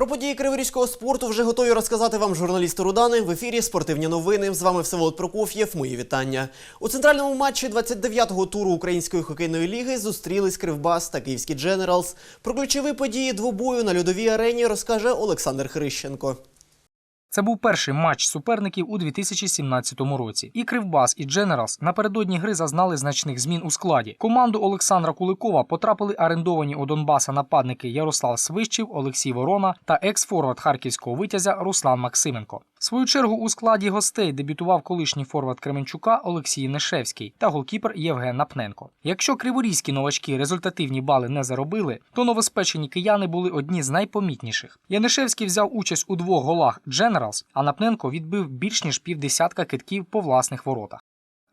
Про події криворізького спорту вже готові розказати вам журналісти Рудани. В ефірі спортивні новини. З вами Всеволод Прокоф'єв. Мої вітання. У центральному матчі 29-го туру Української хокейної ліги зустрілись Кривбас та Київський Дженералс. Про ключові події двобою на льодовій арені розкаже Олександр Хрищенко. Це був перший матч суперників у 2017 році. І Кривбас, і Дженералс напередодні гри зазнали значних змін у складі. Команду Олександра Куликова потрапили орендовані у Донбаса нападники Ярослав Свищів, Олексій Ворона та екс-форвард харківського витязя Руслан Максименко. Свою чергу у складі гостей дебютував колишній форвард Кременчука Олексій Нешевський та голкіпер Євген Напненко. Якщо криворізькі новачки результативні бали не заробили, то новоспечені кияни були одні з найпомітніших. Янишевський взяв участь у двох голах Дженералс, а Напненко відбив більш ніж півдесятка китків по власних воротах.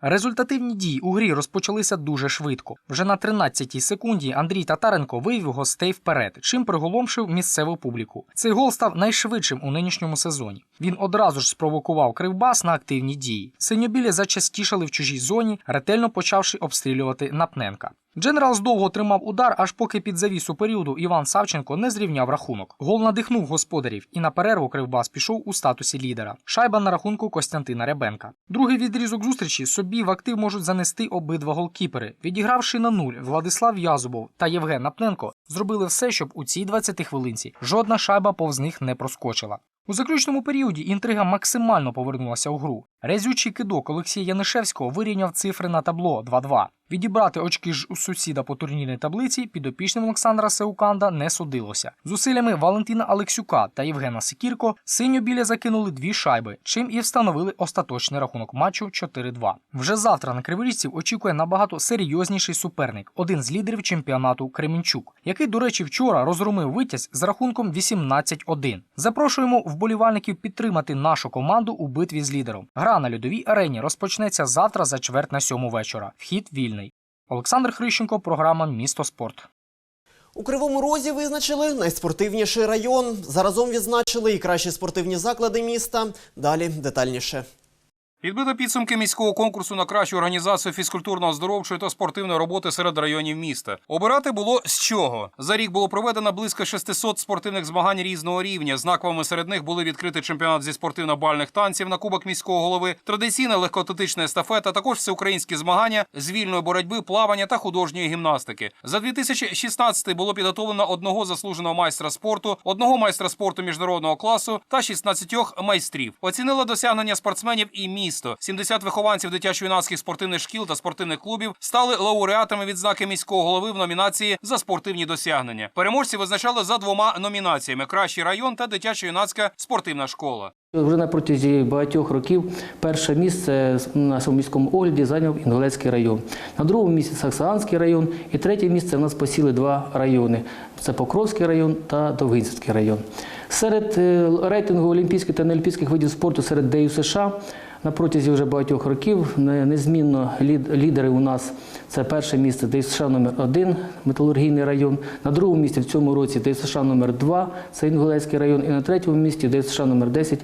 Результативні дії у грі розпочалися дуже швидко. Вже на 13-й секунді Андрій Татаренко вивів гостей вперед, чим приголомшив місцеву публіку. Цей гол став найшвидшим у нинішньому сезоні. Він одразу ж спровокував кривбас на активні дії. Синьобілі зачастішали в чужій зоні, ретельно почавши обстрілювати Напненка. Дженералс довго тримав удар, аж поки під завісу періоду Іван Савченко не зрівняв рахунок. Гол надихнув господарів, і на перерву Кривбас пішов у статусі лідера. Шайба на рахунку Костянтина Ребенка. Другий відрізок зустрічі собі в актив можуть занести обидва голкіпери. Відігравши на нуль, Владислав Язубов та Євген Напненко зробили все, щоб у цій 20 хвилинці жодна шайба повз них не проскочила. У заключному періоді інтрига максимально повернулася у гру. Резючий кидок Олексія Янишевського вирівняв цифри на табло 2-2. Відібрати очки ж у сусіда по турнірній таблиці підопічним Олександра Сеуканда не судилося. Зусиллями Валентина Алексюка та Євгена Секірко синьо-білі закинули дві шайби, чим і встановили остаточний рахунок матчу 4-2. Вже завтра на криворіжців очікує набагато серйозніший суперник, один з лідерів чемпіонату Кременчук, який, до речі, вчора розгромив витязь з рахунком 18-1. Запрошуємо вболівальників підтримати нашу команду у битві з лідером. Гра на льодовій арені розпочнеться завтра за чверть на сьому вечора. Вхід вільний. Олександр Хрищенко, програма Місто спорт. У Кривому Розі визначили найспортивніший район. Заразом відзначили і кращі спортивні заклади міста. Далі детальніше. Підбито підсумки міського конкурсу на кращу організацію фізкультурно-оздоровчої та спортивної роботи серед районів міста. Обирати було з чого. За рік було проведено близько 600 спортивних змагань різного рівня. Знаковими серед них були відкритий чемпіонат зі спортивно-бальних танців на кубок міського голови, традиційна легкоатлетична естафета, також всеукраїнські змагання з вільної боротьби, плавання та художньої гімнастики. За 2016 було підготовлено одного заслуженого майстра спорту, одного майстра спорту міжнародного класу та 16 майстрів. Оцінили досягнення спортсменів і місто. 70 вихованців дитячо-юнацьких спортивних шкіл та спортивних клубів стали лауреатами відзнаки міського голови в номінації за спортивні досягнення. Переможці визначали за двома номінаціями: кращий район та дитячо-юнацька спортивна школа. Вже на протязі багатьох років перше місце у нашому міському огляді зайняв Інгулецький район. На другому місці Саксанський район. І третє місце в нас посіли два райони: це Покровський район та Довгинський район. Серед е, рейтингу олімпійських та неолімпійських видів спорту серед ДЮ США на протязі вже багатьох років незмінно лідери у нас це перше місце ДЮ США номер 1 металургійний район. На другому місці в цьому році ДЮ США номер 2 це Інгулецький район. І на третьому місці ДЮ США номер 10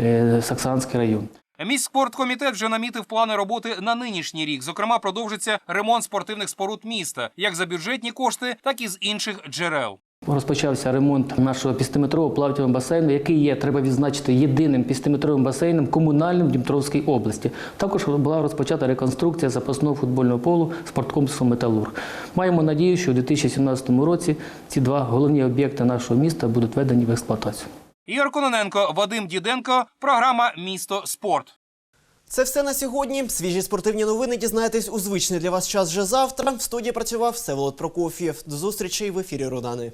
е, Саксанський район. Міськспорткомітет вже намітив плани роботи на нинішній рік. Зокрема, продовжиться ремонт спортивних споруд міста, як за бюджетні кошти, так і з інших джерел. Розпочався ремонт нашого пістиметрового плавательного басейну, який є, треба відзначити, єдиним пістиметровим басейном комунальним в Дніпровській області. Також була розпочата реконструкція запасного футбольного полу спорткомплексу Металург. Маємо надію, що у 2017 році ці два головні об'єкти нашого міста будуть введені в експлуатацію. Ігор Кононенко, Вадим Діденко, програма Місто спорт. Це все на сьогодні. Свіжі спортивні новини дізнаєтесь у звичний для вас час вже завтра. В студії працював Всеволод Прокоф'єв. До зустрічі в ефірі Родани.